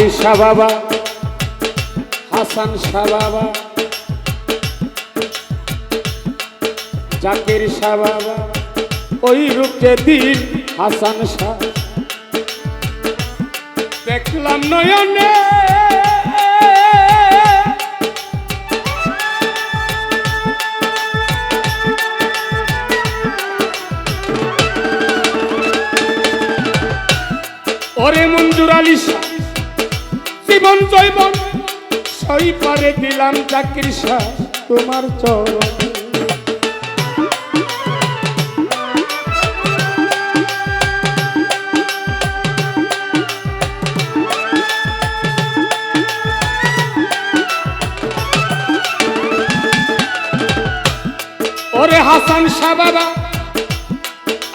আরি শাহ বাবা, হাসান শাহ বাবা, জাকির শাহ বাবা, ওই রূপে দিন হাসান শাহ। দেখলাম নয়নে। ওরে মঞ্জুর আলী শাহ। জীবন, জৈবন। সই পারে দিলাম চাকরি শাহ, তোমার চরণ। ওরে হাসান শাহ বাবা,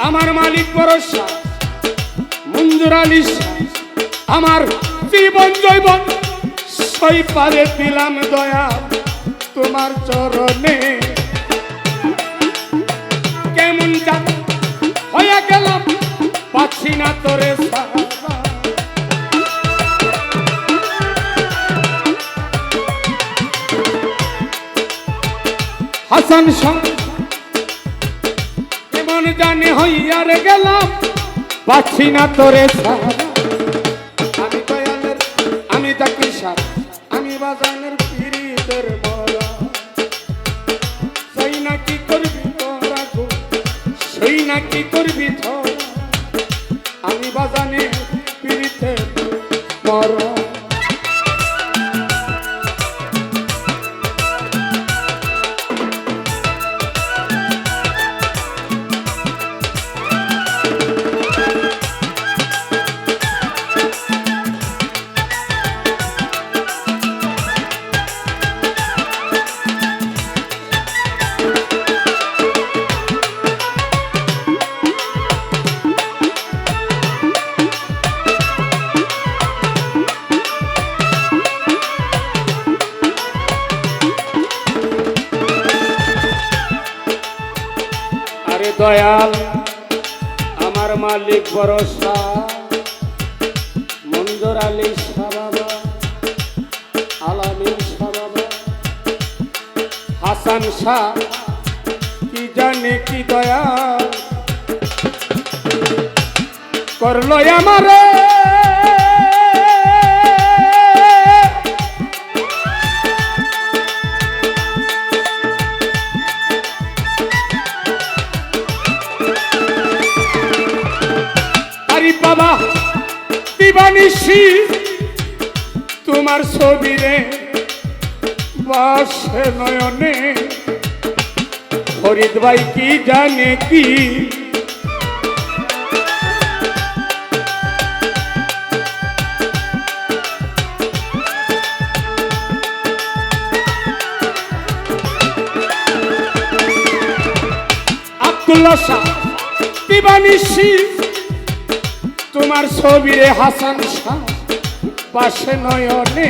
আমার মালিক ভরসা মঞ্জুর আলী শাহ, আমার জীবন জৈবন সই পারে দিলাম দয়া তোমার চরণে। কেমন জান হয়ে গেলাম, পাচ্ছি না তোরে হাসান শাহ কেমন জানি হইয়ার গেলাম, পাচ্ছি না তোরে সারা। সার আমি বাজানের পিরিতের বলা। সেই না কি করবি তোরা গো। সেই না কি করবি তোরা আমি বাজানে পিরিতের মরা আরে দয়াল, আমার মালিক ভরসা। মঞ্জুর আলী সারাবা আলামিন সারাবা হাসান শাহ, কি জানে কি দয়াল? করল আমারে বাসে নয়নে। ফরিদ ভাই কি জানে কি? তোমার ছবি রে হাসান পাশে নয়নে।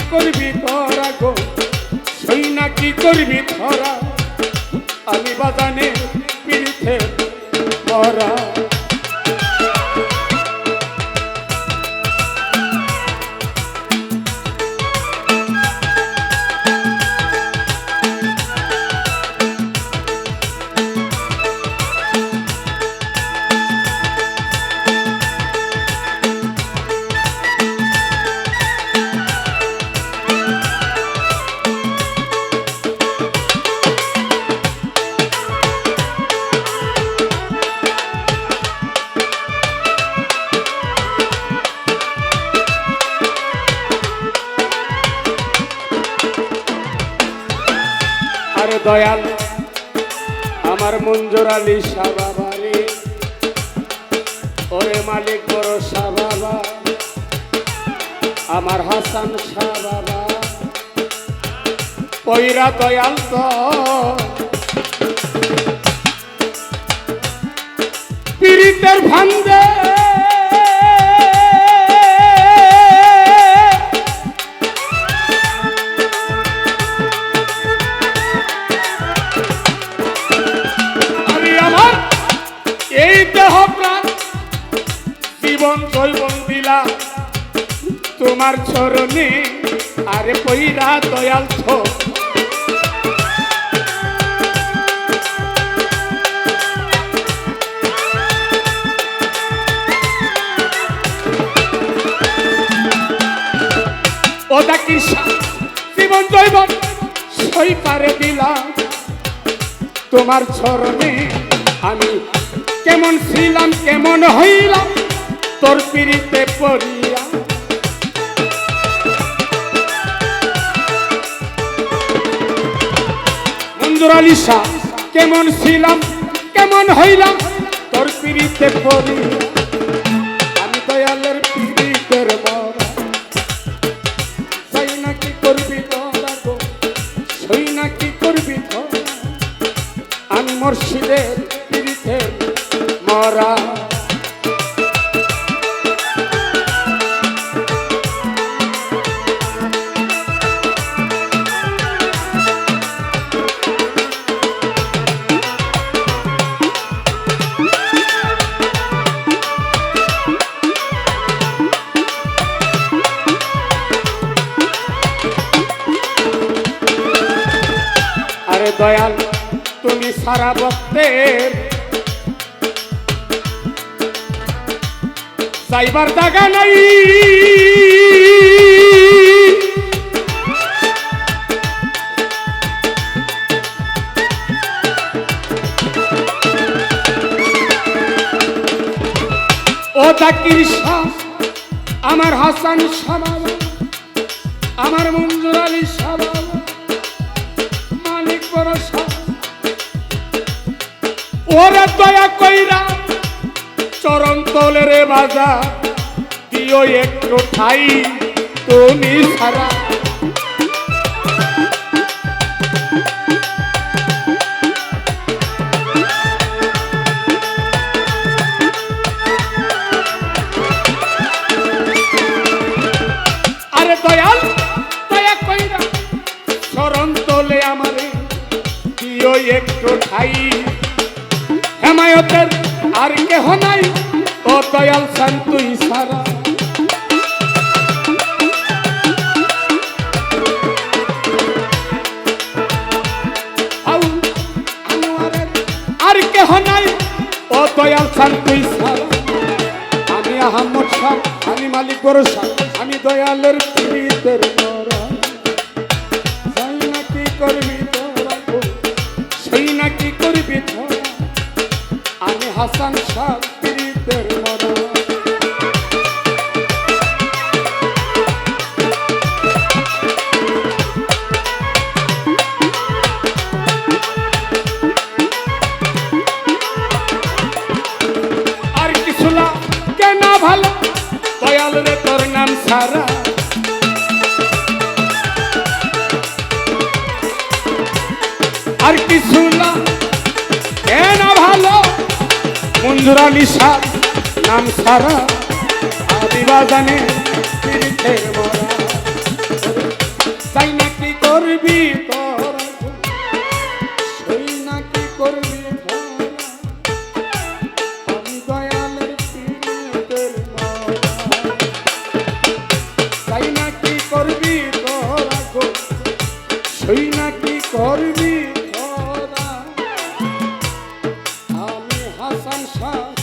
করবি ধরা গো? সই না কি করবি ধরা? আমি বাজানে পিড়িতে পরা দয়াল, আমার মঞ্জুর আলী শাহ বাবা রে ওরে মালিক বড় শাহ বাবা আমার হাসান শাহ বাবা পৈরা দয়াল তো পীড়িতের ভান্দে জীবন জৈবন দিলাম তোমার চরণে আরে পইরা দয়াল ছো। ওটা কি সা- জীবন জৈবন সই পারে দিলাম তোমার চরণে আমি কেমন ছিলাম, কেমন হইলাম? তোর পিড়িতে পড়িয়া। কেমন ছিলাম, কেমন হইলাম? তোর পিড়িতে পড়িয়া। আমি দয়ালের পিড়িতের মরা সাই নাকি করবি গো, সই নাকি করবি আমি পিড়িতে মরা। দয়াল, তুমি সারা বক্তের সাইবার দাগা নাই। ও শাহ, আমার হাসান শাহ আমার মঞ্জুর আলী ওরে দয়া কইরা চরণ তলে রে বাজা, দিও একটু ঠাই তুমি সারা আরে দয়াল, দয়া কইরা চরণ তলে আমারে একটু ঠাই। হেমায়তের আর কেহ নাই। ও দয়াল শান্তুই সারা আমি আহমদ শাহ, আমি মালিক বড় শাহ, আমি দয়ালের পীড়িতের মরা করবি? হাসান শাহ পীড়িতের আর কিছু না কেন ভালো, দয়াল রে তোর নাম সারা। আর কিছু ইন্দ্রাণী সাত নাম সারা আদিবাজানে চাই না কি করবি তোর sunshine.